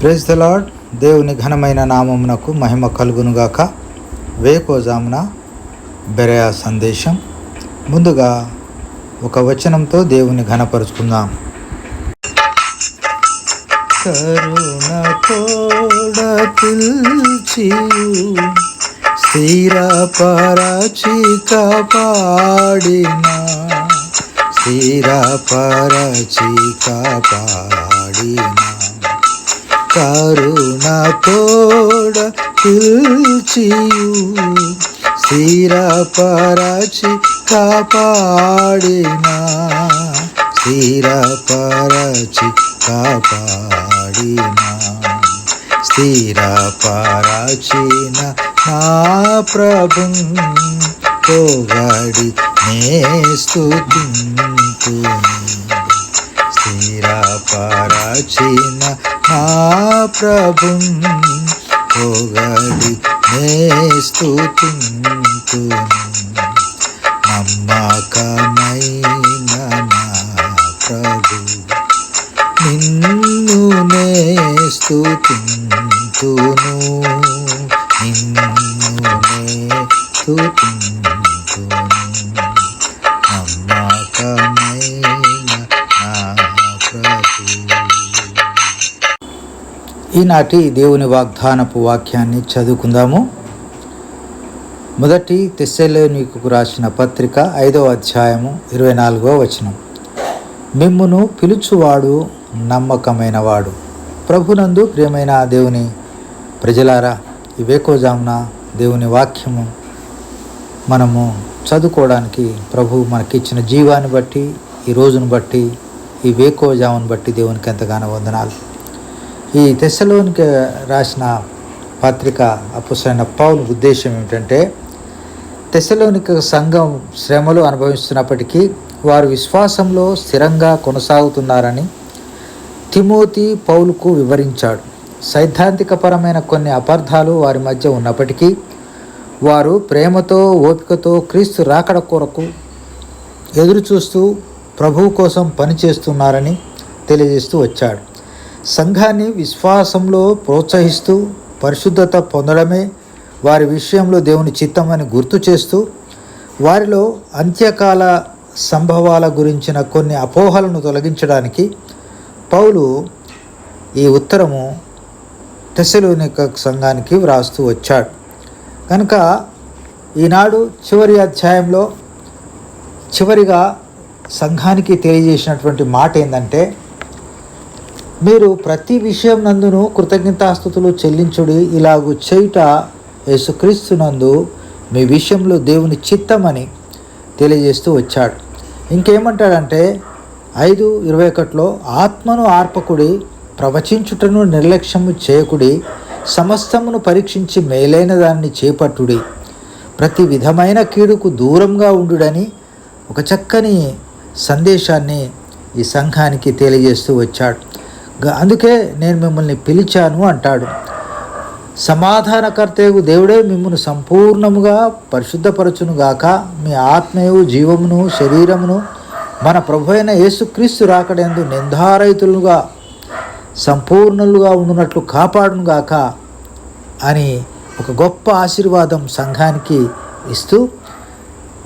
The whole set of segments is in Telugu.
ప్రేజ్ ద లాడ్ దేవుని ఘనమైన నామమునకు మహిమ కలుగునుగాక. వేకోజామున బెరయా సందేశం. ముందుగా ఒక వచనంతో దేవుని ఘనపరుచుకుందాం. కరుణ తోడ పిల్చియు స్థిరపరచి కాపాడిన స్థిరపరచి కరుణ తోడ పిల్చియు స్థిరపరచి కాపాడిన స్థిరపరచి కాపాడిన స్థిరపరచిన నా ప్రభు పొగడి నే స్తుతింతును. స్థిరపరచిన నా ప్రభు పొగడి నే నమ్మకమైన నా ప్రభు. నిన్ను నే నిన్ను నే ఈనాటి దేవుని వాగ్దానపు వాక్యాన్ని చదువుకుందాము. మొదటి తెస్సెలోనికు రాసిన పత్రిక ఐదవ అధ్యాయము ఇరవై నాలుగవ వచనం. మిమ్మును పిలుచువాడు నమ్మకమైన వాడు ప్రభునందు ప్రియమైన దేవుని ప్రజలారా ఈ వేకోజామున దేవుని వాక్యము మనము చదువుకోవడానికి ప్రభు మనకిచ్చిన జీవాన్ని బట్టి ఈ రోజును బట్టి ఈ వేకోజామును బట్టి దేవునికి ఎంతగానో వందనాలు. ఈ తెశలోనికి రాసిన పత్రిక అపుసైన పౌల్ ఉద్దేశం ఏమిటంటే తెశలోనిక సంఘం శ్రమలు అనుభవిస్తున్నప్పటికీ వారు విశ్వాసంలో స్థిరంగా కొనసాగుతున్నారని తిమోతి పౌలుకు వివరించాడు. సైద్ధాంతికపరమైన కొన్ని అపార్థాలు వారి మధ్య ఉన్నప్పటికీ వారు ప్రేమతో ఓపికతో క్రీస్తు రాకడ కొరకు ఎదురుచూస్తూ ప్రభువు కోసం పనిచేస్తున్నారని తెలియజేస్తూ వచ్చాడు. సంఘాన్ని విశ్వాసంలో ప్రోత్సహిస్తూ పరిశుద్ధత పొందడమే వారి విషయంలో దేవుని చిత్తమని గుర్తు చేస్తూ వారిలో అంత్యకాల సంభవాల గురించిన కొన్ని అపోహలను తొలగించడానికి పౌలు ఈ ఉత్తరము తెసలోనిక సంఘానికి వ్రాస్తూ వచ్చాడు. కనుక ఈనాడు చివరి అధ్యాయంలో చివరిగా సంఘానికి తెలియజేసినటువంటి మాట ఏంటంటే మీరు ప్రతి విషయం నందును కృతజ్ఞతాస్థుతులు చెల్లించుడి ఇలాగు చేయుట యేసుక్రీస్తునందు మీ విషయంలో దేవుని చిత్తమని తెలియజేస్తూ వచ్చాడు. ఇంకేమంటాడంటే ఐదు ఇరవై ఒకటిలో ఆత్మను ఆర్పకుడి ప్రవచించుటను నిర్లక్ష్యము చేయకుడి సమస్తమును పరీక్షించి మేలైన దాన్ని చేపట్టుడి. ప్రతి విధమైన కీడుకు దూరంగా ఉండుడని ఒక చక్కని సందేశాన్ని ఈ సంఘానికి తెలియజేస్తూ వచ్చాడు. అందుకే నేను మిమ్మల్ని పిలిచాను అంటాడు. సమాధానకర్తయు దేవుడే మిమ్మల్ని సంపూర్ణముగా పరిశుద్ధపరచునుగాక మీ ఆత్మయు జీవమును శరీరమును మన ప్రభు అయిన యేసుక్రీస్తు రాకడందు నిందారహితులుగా సంపూర్ణులుగా ఉండునట్లు కాపాడును గాక అని ఒక గొప్ప ఆశీర్వాదం సంఘానికి ఇస్తూ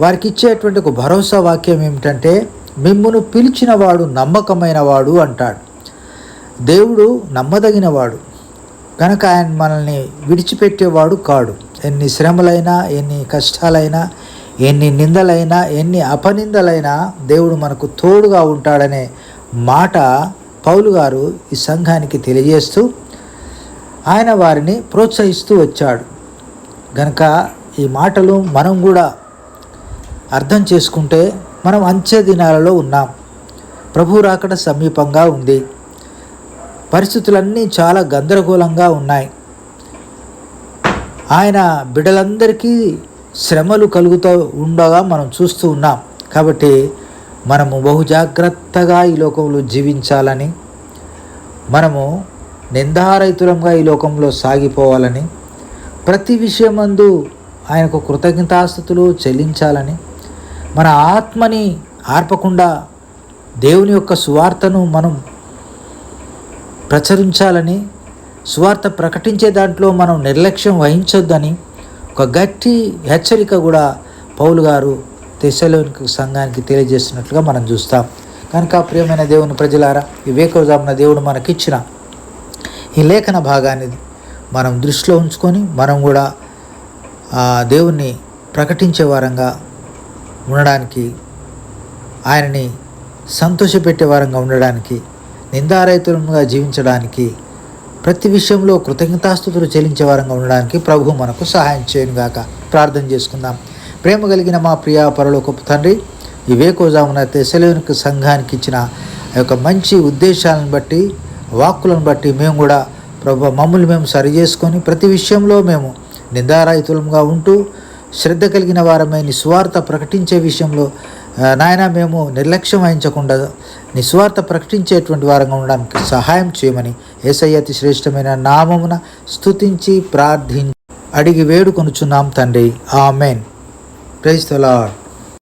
వారికి ఇచ్చేటువంటి ఒక భరోసా వాక్యం ఏమిటంటే మిమ్మును పిలిచినవాడు నమ్మకమైనవాడు అంటాడు. దేవుడు నమ్మదగినవాడు. కనుక ఆయన మనల్ని విడిచిపెట్టేవాడు కాడు. ఎన్ని శ్రమలైనా ఎన్ని కష్టాలైనా ఎన్ని నిందలైనా ఎన్ని అపనిందలైనా దేవుడు మనకు తోడుగా ఉంటాడనే మాట పౌలు గారు ఈ సంఘానికి తెలియజేస్తూ ఆయన వారిని ప్రోత్సహిస్తూ వచ్చాడు. గనక ఈ మాటలు మనం కూడా అర్థం చేసుకుంటే మనం అంచె దినాలలో ఉన్నాం. ప్రభు రాకడ సమీపంగా ఉంది. పరిస్థితులన్నీ చాలా గందరగోళంగా ఉన్నాయి. ఆయన బిడ్డలందరికీ శ్రమలు కలుగుతూ ఉండగా మనం చూస్తూ ఉన్నాం. కాబట్టి మనము బహు జాగ్రత్తగా ఈ లోకంలో జీవించాలని మనము నిందారహితులంగా ఈ లోకంలో సాగిపోవాలని ప్రతి విషయమందు ఆయనకు కృతజ్ఞతాస్థుతులు చెల్లించాలని మన ఆత్మని ఆర్పకుండా దేవుని యొక్క సువార్తను మనం ప్రచురించాలని సువార్త ప్రకటించే దాంట్లో మనం నిర్లక్ష్యం వహించొద్దని ఒక గట్టి హెచ్చరిక కూడా పౌలు గారు తెశలోనికి సంఘానికి తెలియజేస్తున్నట్లుగా మనం చూస్తాం. కనుక ప్రియమైన దేవుని ప్రజలారా ఈ వేకోజామున దేవుడు మనకిచ్చిన ఈ లేఖన భాగాన్ని మనం దృష్టిలో ఉంచుకొని మనం కూడా దేవుణ్ణి ప్రకటించే వారంగా ఉండడానికి ఆయనని సంతోషపెట్టే వారంగా ఉండడానికి నిందారహితులుగా జీవించడానికి ప్రతి విషయంలో కృతజ్ఞతాస్థుతులు చెల్లించే వారంగా ఉండడానికి ప్రభు మనకు సహాయం చేయనుగాక. ప్రార్థన చేసుకుందాం. ప్రేమ కలిగిన మా ప్రియ పరలోకపు తండ్రి ఈ వేకోజామున తెసలోనికి సంఘానికి ఇచ్చిన ఆ యొక్క మంచి ఉద్దేశాలను బట్టి వాక్కులను బట్టి మేము కూడా ప్రభు మమ్మల్ని మేము సరి చేసుకొని ప్రతి విషయంలో మేము నిందారాయితులంగా ఉంటూ శ్రద్ధ కలిగిన వారమై స్వార్థ ప్రకటించే విషయంలో నాయన మేము నిర్లక్ష్యం వహించకుండా నిస్వార్థ ప్రకటించేటువంటి వారంగా ఉండడానికి సహాయం చేయమని ఏసయ్యతి శ్రేష్టమైన నామమున స్థుతించి ప్రార్థించి అడిగి వేడుకొనుచున్నాం తండ్రి. ఆమెన్. Praise the lord.